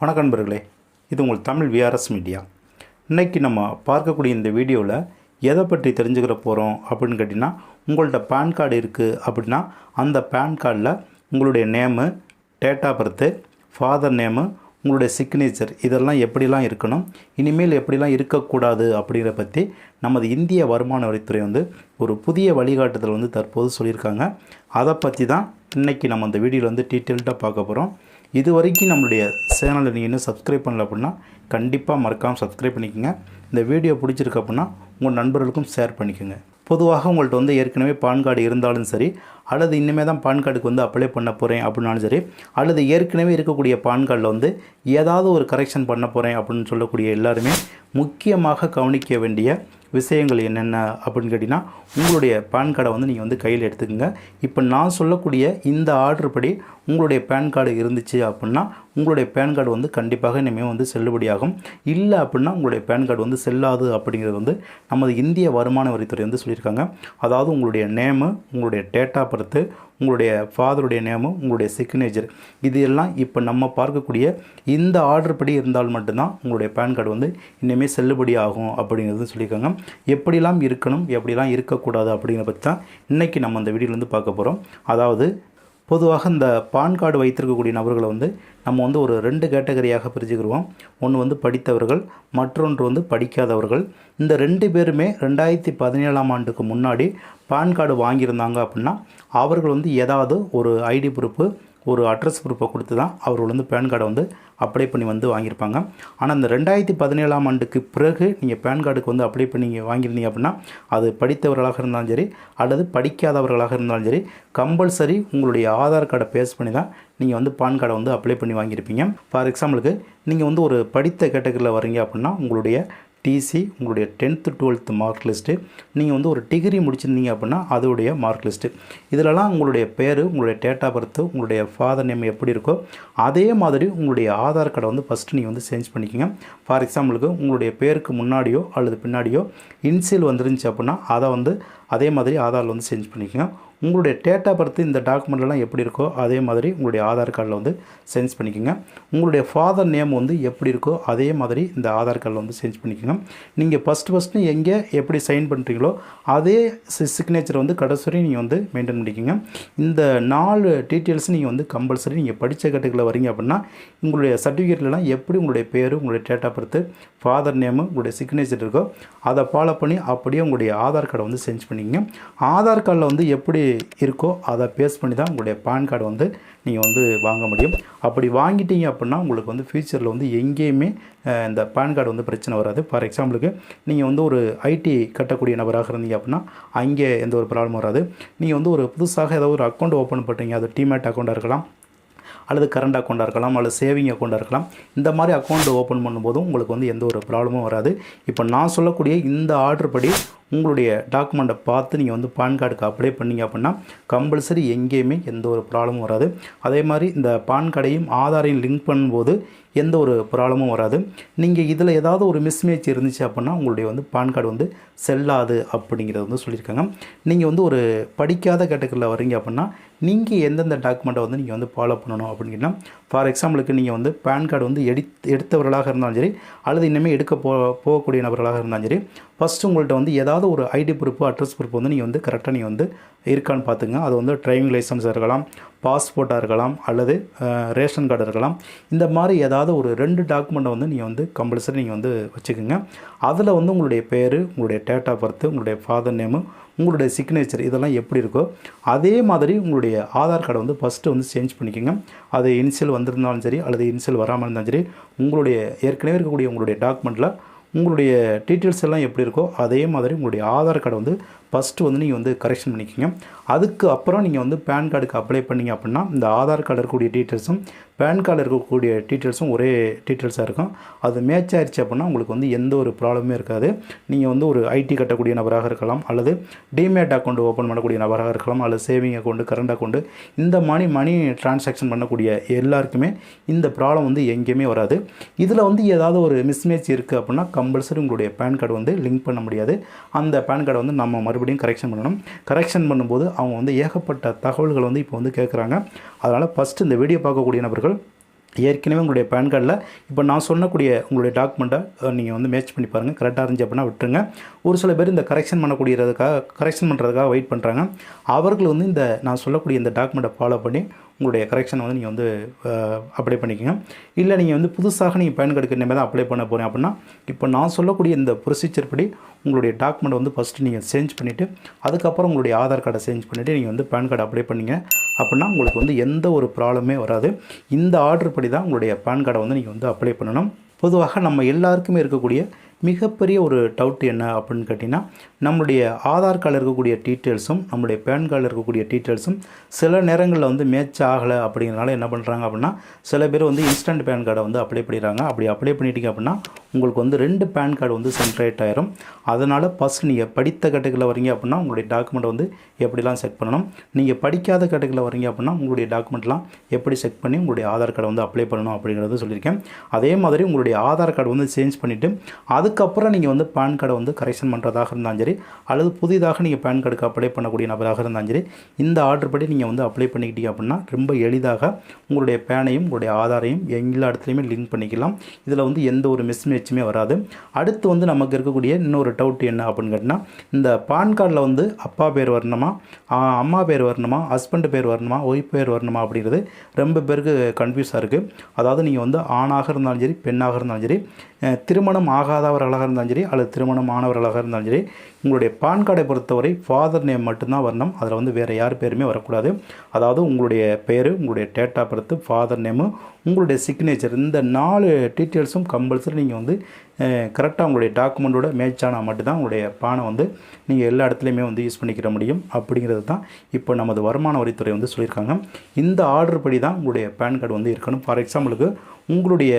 வணக்கம் நண்பர்களே இது உங்கள் தமிழ் விஆர்எஸ் மீடியா இன்றைக்கி நம்ம பார்க்கக்கூடிய இந்த வீடியோவில் எதை பற்றி தெரிஞ்சுக்கிற போகிறோம் அப்படின்னு கேட்டிங்கன்னா உங்கள்கிட்ட பேன் கார்டு இருக்குது அப்படின்னா அந்த பேன் கார்டில் உங்களுடைய name date of birth father name உங்களுடைய சிக்னேச்சர் இதெல்லாம் எப்படிலாம் இருக்கணும் இனிமேல் எப்படிலாம் இருக்கக்கூடாது அப்படிங்கிற பற்றி நமது இந்திய வருமான வரித்துறை வந்து ஒரு புதிய வழிகாட்டுதல் வந்து தற்போது சொல்லியிருக்காங்க. அதை பற்றி தான் இன்றைக்கி நம்ம அந்த வீடியோவில் வந்து டீட்டெயில்டாக பார்க்க போகிறோம் இது வரைக்கும் நம்மளுடைய சேனலை நீங்கள் இன்னும் சப்ஸ்கிரைப் பண்ணல அப்படின்னா கண்டிப்பாக மறக்காமல் சப்ஸ்கிரைப் பண்ணிக்கோங்க. இந்த வீடியோ பிடிச்சிருக்கு அப்படின்னா உங்கள் நண்பர்களுக்கும் ஷேர் பண்ணிக்கோங்க. பொதுவாக உங்கள்கிட்ட வந்து ஏற்கனவே பான் கார்டு இருந்தாலும் சரி அல்லது இனிமேல் தான் பான் கார்டுக்கு வந்து அப்ளை பண்ண போகிறேன் அப்படின்னாலும் சரி அல்லது ஏற்கனவே இருக்கக்கூடிய பான் கார்டில் வந்து ஏதாவது ஒரு கரெக்ஷன் பண்ண போகிறேன் அப்படின்னு சொல்லக்கூடிய எல்லாருமே முக்கியமாக கவனிக்க வேண்டிய விஷயங்கள் என்னென்ன அப்படின்னு கேட்டிங்கன்னா உங்களுடைய பான் கார்டை வந்து நீங்கள் வந்து கையில் எடுத்துக்கோங்க. இப்போ நான் சொல்லக்கூடிய இந்த ஆர்டர் படி உங்களுடைய பேன் கார்டு இருந்துச்சு அப்படின்னா உங்களுடைய பேன் கார்டு வந்து கண்டிப்பாக இனிமேல் வந்து செல்லுபடியாகும். இல்லை அப்படின்னா உங்களுடைய பேன் கார்டு வந்து செல்லாது அப்படிங்கிறது வந்து நமது இந்திய வருமான வரித்துறை வந்து சொல்லியிருக்காங்க. அதாவது உங்களுடைய நேமு உங்களுடைய டேட் ஆஃப் பர்த்து உங்களுடைய ஃபாதருடைய நேமு உங்களுடைய சிக்னேச்சர் இது எல்லாம் இப்போ நம்ம பார்க்கக்கூடிய இந்த ஆர்டர் படி இருந்தால் மட்டும்தான் உங்களுடைய பேன் கார்டு வந்து இனிமேல் செல்லுபடி ஆகும் அப்படிங்கிறது சொல்லியிருக்காங்க. எப்படிலாம் இருக்கணும் எப்படிலாம் இருக்கக்கூடாது அப்படிங்கிறத பற்றி தான் இன்றைக்கி நம்ம அந்த வீடியோலேருந்து பார்க்க போகிறோம் அதாவது பொதுவாக இந்த பான் கார்டு வைத்திருக்கக்கூடிய நபர்களை வந்து நம்ம வந்து ஒரு ரெண்டு கேட்டகரியாக பிரிச்சுக்கிடுவோம் ஒன்று வந்து படித்தவர்கள் மற்றொன்று வந்து படிக்காதவர்கள். இந்த ரெண்டு பேருமே ரெண்டாயிரத்தி பதினேழாம் ஆண்டுக்கு முன்னாடி பான் கார்டு வாங்கியிருந்தாங்க அப்படின்னா அவர்கள் வந்து ஏதாவது ஒரு ஐடி ப்ரூஃபு ஒரு அட்ரஸ் ப்ரூஃபை கொடுத்து தான் அவர்கள் வந்து பேன் கார்டை வந்து அப்ளை பண்ணி வந்து வாங்கியிருப்பாங்க. ஆனால் இந்த ரெண்டாயிரத்தி பதினேழாம் ஆண்டுக்கு பிறகு நீங்கள் பேன் கார்டுக்கு வந்து அப்ளை பண்ணி வாங்கியிருந்தீங்க அப்படின்னா அது படித்தவர்களாக இருந்தாலும் சரி அல்லது படிக்காதவர்களாக இருந்தாலும் சரி கம்பல்சரி உங்களுடைய ஆதார் கார்டை பேஸ் பண்ணி தான் நீங்கள் வந்து பான் கார்டை வந்து அப்ளை பண்ணி வாங்கியிருப்பீங்க. ஃபார் எக்ஸாம்பிளுக்கு நீங்கள் வந்து ஒரு படித்த கேட்டகரியில் வரீங்க அப்படின்னா உங்களுடைய டிசி உங்களுடைய டென்த்து டுவெல்த்து மார்க் லிஸ்ட்டு நீங்கள் வந்து ஒரு டிகிரி முடிச்சிருந்தீங்க அப்படின்னா அதோடைய மார்க் லிஸ்ட்டு இதிலலாம் உங்களுடைய பேர் உங்களுடைய டேட் ஆஃப் பர்த்து உங்களுடைய ஃபாதர் நேம் எப்படி இருக்கோ அதே மாதிரி உங்களுடைய ஆதார் கார்டை வந்து ஃபஸ்ட்டு நீங்கள் வந்து சேஞ்ச் பண்ணிக்கோங்க. ஃபார் எக்ஸாம்பிளுக்கு உங்களுடைய பேருக்கு முன்னாடியோ அல்லது பின்னாடியோ இன்சியல் வந்துருந்துச்சு அப்படின்னா அதை வந்து அதே மாதிரி ஆதாரில் வந்து சேஞ்ச் பண்ணிக்கோங்க. உங்களுடைய டேட்டா ஆஃப் பர்த் இந்த டாக்குமெண்ட்லாம் எப்படி இருக்கோ அதே மாதிரி உங்களுடைய ஆதார் கார்டில் வந்து சேஞ்ச் பண்ணிக்கோங்க. உங்களுடைய ஃபாதர் நேம் வந்து எப்படி இருக்கோ அதே மாதிரி இந்த ஆதார் கார்டில் வந்து சேஞ்ச் பண்ணிக்கோங்க. நீங்கள் ஃபஸ்ட்டு ஃபஸ்ட்டு எங்கே எப்படி சைன் பண்ணுறீங்களோ அதே சிக்னேச்சர் வந்து கடைசி நீங்கள் வந்து மெயின்டைன் பண்ணிக்கோங்க. இந்த நாலு டீட்டெயில்ஸ் நீங்கள் வந்து கம்பல்சரி நீங்கள் படித்த கட்டத்தில் வரீங்க அப்படின்னா உங்களுடைய சர்டிஃபிகேட்லலாம் எப்படி உங்களுடைய பேர் உங்களுடைய date of birth father name உங்களுடைய சிக்னேச்சர் இருக்கோ அதை ஃபாலோ பண்ணி அப்படியே உங்களுடைய ஆதார் கார்டை வந்து சேஞ்ச் பண்ணிக்கங்க. ஆதார் கார்டில் வந்து எப்படி இருக்கோ அதை பேஸ் பண்ணி தான் உங்களுடைய பான் கார்டு வந்து நீங்கள் வந்து வாங்க முடியும். அப்படி வாங்கிட்டீங்க அப்படின்னா உங்களுக்கு வந்து ஃப்யூச்சரில் வந்து எங்கேயுமே இந்த பான் கார்டு வந்து பிரச்சனை வராது. ஃபார் எக்ஸாம்பிளுக்கு நீங்கள் வந்து ஒரு ஐடி கட்டக்கூடிய நபராக இருந்தீங்க அப்படின்னா அங்கே எந்த ஒரு ப்ராப்ளமும் வராது. நீங்கள் வந்து ஒரு புதுசாக ஏதோ ஒரு அக்கௌண்ட் ஓப்பன் பண்ணுறீங்க அது டிமேட் அக்கௌண்ட்டாக இருக்கலாம் அல்லது கரண்ட் அக்கௌண்ட்டாக இருக்கலாம் அல்லது சேவிங் அக்கௌண்ட்டாக இருக்கலாம் இந்த மாதிரி அக்கௌண்ட் ஓப்பன் பண்ணும்போதும் உங்களுக்கு வந்து எந்த ஒரு ப்ராப்ளமும் வராது. இப்போ நான் சொல்லக்கூடிய இந்த ஆர்டர் படி உங்களுடைய டாக்குமெண்ட்டை பார்த்து நீங்கள் வந்து பான் கார்டுக்கு அப்ளை பண்ணீங்க அப்படின்னா கம்பல்சரி எங்கேயுமே எந்த ஒரு ப்ராப்ளமும் வராது. அதே மாதிரி இந்த பான் கார்டையும் ஆதாரையும் லிங்க் பண்ணும்போது எந்த ஒரு ப்ராப்ளமும் வராது. நீங்கள் இதில் ஏதாவது ஒரு மிஸ்மேட்ச் இருந்துச்சு அப்படின்னா உங்களுடைய வந்து பான் கார்டு வந்து செல்லாது அப்படிங்கிறத வந்து சொல்லியிருக்காங்க. நீங்கள் வந்து ஒரு படிக்காத கேட்டகரியில் வரீங்க அப்படின்னா நீங்கள் எந்தெந்த டாக்குமெண்ட்டை வந்து நீங்கள் வந்து ஃபாலோ பண்ணணும் அப்படின்னா ஃபார் எக்ஸாம்பிளுக்கு நீங்கள் வந்து பேன் கார்டு வந்து எடுத் எடுத்தவர்களாக இருந்தாலும் சரி அல்லது இன்னுமே எடுக்க போ போகக்கூடிய நபர்களாக இருந்தாலும் சரி ஃபஸ்ட்டு உங்கள்கிட்ட வந்து ஏதாவது ஒரு ஐடி ப்ரூஃப் அட்ரஸ் ப்ரூஃப் வந்து நீங்கள் வந்து கரெக்டாக நீங்கள் வந்து இருக்கான்னு பார்த்துங்க அது வந்து டிரைவிங் லைசன்ஸாக இருக்கலாம் பாஸ்போர்ட்டாக இருக்கலாம் அல்லது ரேஷன் கார்டு இருக்கலாம். இந்த மாதிரி ஏதாவது ஒரு ரெண்டு டாக்குமெண்ட்டை வந்து நீங்கள் வந்து கம்பல்சரி நீங்கள் வந்து வச்சுக்கோங்க. அதில் வந்து உங்களுடைய பேர் உங்களுடைய டேட் ஆஃப் பர்த்து உங்களுடைய ஃபாதர் நேமு உங்களுடைய சிக்னேச்சர் இதெல்லாம் எப்படி இருக்கோ அதே மாதிரி உங்களுடைய ஆதார் கார்டை வந்து ஃபஸ்ட்டு வந்து சேஞ்ச் பண்ணிக்கோங்க. அது இனிஷியல் வந்திருந்தாலும் சரி அல்லது இனிஷியல் வராமல் இருந்தாலும் சரி உங்களுடைய ஏற்கனவே இருக்கக்கூடிய உங்களுடைய டாக்குமெண்ட்டில் உங்களுடைய டீட்டெயில்ஸ் எல்லாம் எப்படி இருக்கோ அதே மாதிரி உங்களுடைய ஆதார் கார்டை வந்து ஃபஸ்ட்டு வந்து நீங்கள் வந்து கரெக்ஷன் பண்ணிக்கோங்க. அதுக்கு அப்புறம் நீங்கள் வந்து பேன் கார்டுக்கு அப்ளை பண்ணீங்க அப்படின்னா இந்த ஆதார் கார்டு இருக்கக்கூடிய டீட்டெயில்ஸும் பேன் கார்டில் இருக்கக்கூடிய டீட்டெயில்ஸும் ஒரே டீட்டெயில்ஸாக இருக்கும். அது மேட்ச் ஆயிடுச்சு அப்படின்னா உங்களுக்கு வந்து எந்த ஒரு ப்ராப்ளமே இருக்காது. நீங்கள் வந்து ஒரு ஐடி கட்டக்கூடிய நபராக இருக்கலாம் அல்லது டிமேட் அக்கௌண்ட் ஓப்பன் பண்ணக்கூடிய நபராக இருக்கலாம் அல்லது சேவிங் அக்கௌண்ட் கரண்ட் அக்கௌண்ட் இந்த மணி மணி டிரான்சாக்ஷன் பண்ணக்கூடிய எல்லாருக்குமே இந்த ப்ராப்ளம் வந்து எங்கேயுமே வராது. இதில் வந்து ஏதாவது ஒரு மிஸ்மேட்ச் இருக்குது அப்படின்னா கம்பல்சரி உங்களுடைய பேன் கார்டு வந்து லிங்க் பண்ண முடியாது. அந்த பேன் கார்டை வந்து நம்ம மறுபடியும் கரெக்ஷன் பண்ணணும். கரெக்ஷன் பண்ணும்போது அவங்க வந்து ஏகப்பட்ட தகவல்கள் வந்து இப்போ வந்து கேட்குறாங்க. அதனால் ஃபஸ்ட்டு இந்த வீடியோ பார்க்கக்கூடிய நபர்கள் ஏற்கனவே உங்களுடைய பேன் கார்டில் இப்போ நான் சொன்னக்கூடிய உங்களுடைய டாக்குமெண்ட்டை நீங்கள் வந்து மேட்ச் பண்ணி பாருங்கள் கரெக்டாக இருந்துச்சு அப்படின்னா விட்டுருங்க. ஒரு சில பேர் இந்த கரெக்ஷன் பண்ணக்கூடியதுக்காக கரெக்ஷன் பண்ணுறதுக்காக வெயிட் பண்ணுறாங்க அவர்கள் வந்து இந்த நான் சொல்லக்கூடிய இந்த டாக்குமெண்ட்டை ஃபாலோ பண்ணி உங்களுடைய கரெக்ஷனை வந்து நீங்கள் வந்து அப்ளை பண்ணிக்கோங்க. இல்லை நீங்கள் வந்து புதுசாக நீங்கள் பேன் கார்டுக்கு இனிமேல் தான் அப்ளை பண்ண போகிறேன் அப்படின்னா இப்போ நான் சொல்லக்கூடிய இந்த ப்ரொசீஜர் படி உங்களுடைய டாக்குமெண்ட் வந்து ஃபஸ்ட்டு நீங்கள் சேஞ்ச் பண்ணிவிட்டு அதுக்கப்புறம் உங்களுடைய ஆதார் கார்டை சேஞ்ச் பண்ணிவிட்டு நீங்கள் வந்து பேன் கார்டு அப்ளை பண்ணிங்க அப்படின்னா உங்களுக்கு வந்து எந்த ஒரு ப்ராப்ளமே வராது. இந்த ஆர்டர் படி தான் உங்களுடைய பேன் கார்டை வந்து நீங்கள் வந்து அப்ளை பண்ணணும். பொதுவாக நம்ம எல்லாருக்குமே இருக்கக்கூடிய மிகப்பெரிய ஒரு டவுட் என்ன அப்படின்னு கேட்டிங்கன்னா நம்மளுடைய ஆதார் கார்டில் இருக்கக்கூடிய டீட்டெயில்ஸும் நம்மளுடைய பேன் கார்டில் இருக்கக்கூடிய டீட்டெயில்ஸும் சில நேரங்களில் வந்து மேட்ச் ஆகலை அப்படிங்கிறனால என்ன பண்ணுறாங்க அப்படின்னா சில பேர் வந்து இன்ஸ்டன்ட் பேன் கார்டை வந்து அப்ளை பண்ணிடுறாங்க. அப்படி அப்ளை பண்ணிட்டீங்க அப்படின்னா உங்களுக்கு வந்து ரெண்டு பேன் கார்டு வந்து சென்ட்ரேட் ஆயிரும். அதனால் ஃபஸ்ட் நீங்கள் படித்த கேட்டகரியில் வரீங்க அப்படின்னா உங்களுடைய டாக்குமெண்ட் வந்து எப்படிலாம் செக் பண்ணணும்? நீங்கள் படிக்காத கேட்டகரியில் வரீங்க அப்படின்னா உங்களுடைய டாக்குமெண்ட்லாம் எப்படி செக் பண்ணி உங்களுடைய ஆதார் கார்டை வந்து அப்ளை பண்ணணும் அப்படிங்கிறது சொல்லியிருக்கேன். அதே மாதிரி உங்களுடைய ஆதார் கார்டு வந்து சேஞ்ச் பண்ணிவிட்டு அதுக்கப்புறம் நீங்கள் வந்து பேன் கார்டை வந்து கரெக்ஷன் பண்ணுறதாக இருந்தாலும் சரி அல்லது புதிதாக நீங்கள் பேன் கார்டுக்கு அப்ளை பண்ணக்கூடிய நபராக இருந்தாலும் சரி இந்த ஆர்டர் படி நீங்கள் வந்து அப்ளை பண்ணிக்கிட்டீங்க அப்படின்னா ரொம்ப எளிதாக உங்களுடைய பேனையும் உங்களுடைய ஆதாரையும் எல்லா இடத்துலையுமே லிங்க் பண்ணிக்கலாம். இதில் வந்து எந்த ஒரு மிஸ்மேட்சுமே வராது. அடுத்து வந்து நமக்கு இருக்கக்கூடிய இன்னொரு டவுட் என்ன அப்படின்னு கேட்டால் இந்த பான் கார்டில் வந்து அப்பா பேர் வரணுமா அம்மா பேர் வரணுமா ஹஸ்பண்ட் பேர் வரணுமா ஒய்ஃப் பேர் வரணுமா அப்படிங்கிறது ரொம்ப பேருக்கு கன்ஃபியூஸாக இருக்குது அதாவது நீங்கள் வந்து ஆணாக இருந்தாலும் சரி பெண்ணாக இருந்தாலும் சரி திருமணம் திருமணம் ஆகாதவர்களாக இருந்தாலும் சரி அல்லது திருமணம் ஆனவர்களாக இருந்தாலும் சரி உங்களுடைய பான் கார்டை பொறுத்தவரை ஃபாதர் நேம் மட்டும்தான் வரணும். அதில் வந்து வேறு யார் பேருமே வரக்கூடாது. அதாவது உங்களுடைய பேர் உங்களுடைய டேட் ஆஃப் ஃபாதர் நேமு உங்களுடைய சிக்னேச்சர் இந்த நாலு டீட்டெயில்ஸும் கம்பல்சரி நீங்கள் வந்து கரெக்டாக உங்களுடைய டாக்குமெண்ட்டோட மேட்ச் ஆனால் மட்டும்தான் உங்களுடைய பானை வந்து நீங்கள் எல்லா இடத்துலையுமே வந்து யூஸ் பண்ணிக்கிற முடியும். அப்படிங்கிறது தான் இப்போ நமது வருமான வரித்துறை வந்து சொல்லியிருக்காங்க. இந்த ஆர்டர் படி தான் உங்களுடைய பேன் கார்டு வந்து இருக்கணும். ஃபார் எக்ஸாம்பிளுக்கு உங்களுடைய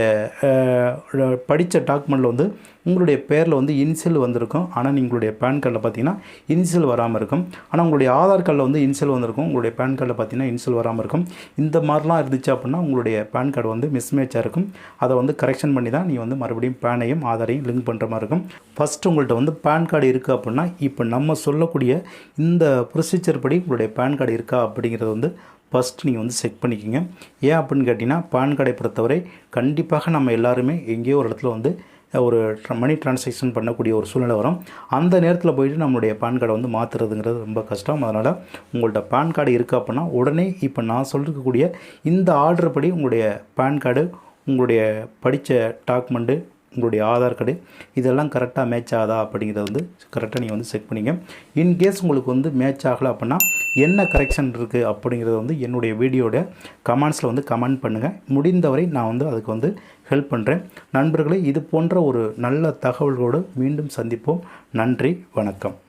படித்த டாக்குமெண்ட்டில் வந்து உங்களுடைய பேரில் வந்து இன்சியல் வந்திருக்கும். ஆனால் உங்களுடைய பேன் கார்டில் பார்த்தீங்கன்னா இன்சியல் வராமல் இருக்கும். ஆனால் உங்களுடைய ஆதார் கார்டில் வந்து இன்சியல் வந்திருக்கும். உங்களுடைய பேன் கார்டில் பார்த்தீங்கன்னா இன்சியல் வராமல் இருக்கும். இந்த மாதிரிலாம் இருந்துச்சு அப்படின்னா உங்களுடைய பேன் கார்டு வந்து மிஸ்மேட்சாக இருக்கும். அதை வந்து கரெக்ஷன் பண்ணி தான் நீங்கள் வந்து மறுபடியும் பேனையும் ஆதாரையும் லிங்க் பண்ணுற மாதிரி இருக்கும். ஃபஸ்ட்டு உங்கள்கிட்ட வந்து பேன் கார்டு இருக்குது அப்படின்னா இப்போ நம்ம சொல்லக்கூடிய இந்த ப்ரொசீஜர் படி உங்களுடைய பேன் கார்டு இருக்கா அப்படிங்கிறது வந்து ஃபஸ்ட்டு நீங்கள் வந்து செக் பண்ணிக்கோங்க. ஏன் அப்படின்னு கேட்டிங்கன்னா பேன் கார்டை பொறுத்தவரை கண்டிப்பாக நம்ம எல்லாருமே எங்கேயோ ஒரு இடத்துல வந்து ஒரு மணி டிரான்சாக்ஷன் பண்ணக்கூடிய ஒரு சூழ்நிலை வரும். அந்த நேரத்தில் போயிட்டு நம்மளுடைய பான் கார்டை வந்து மாற்றுறதுங்கிறது ரொம்ப கஷ்டம். அதனால் உங்கள்கிட்ட பான் கார்டு இருக்குது அப்படின்னா உடனே இப்போ நான் சொல்லிருக்கக்கூடிய இந்த ஆர்டர் படி உங்களுடைய பான் கார்டு உங்களுடைய படித்த டாக்குமெண்ட்டு உங்களுடைய ஆதார் கார்டு இதெல்லாம் கரெக்டாக மேட்ச் ஆகுதா அப்படிங்கிறத வந்து கரெக்டாக நீங்கள் வந்து செக் பண்ணிங்க. இன்கேஸ் உங்களுக்கு வந்து மேட்ச் ஆகலை அப்படின்னா என்ன கரெக்ஷன் இருக்குது அப்படிங்கிறத வந்து என்னுடைய வீடியோட கமெண்ட்ஸில் வந்து கமெண்ட் பண்ணுங்கள் முடிந்தவரை நான் வந்து அதுக்கு வந்து ஹெல்ப் பண்ணுறேன் நண்பர்களே இது போன்ற ஒரு நல்ல தகவல்களோடு மீண்டும் சந்திப்போம். நன்றி வணக்கம்.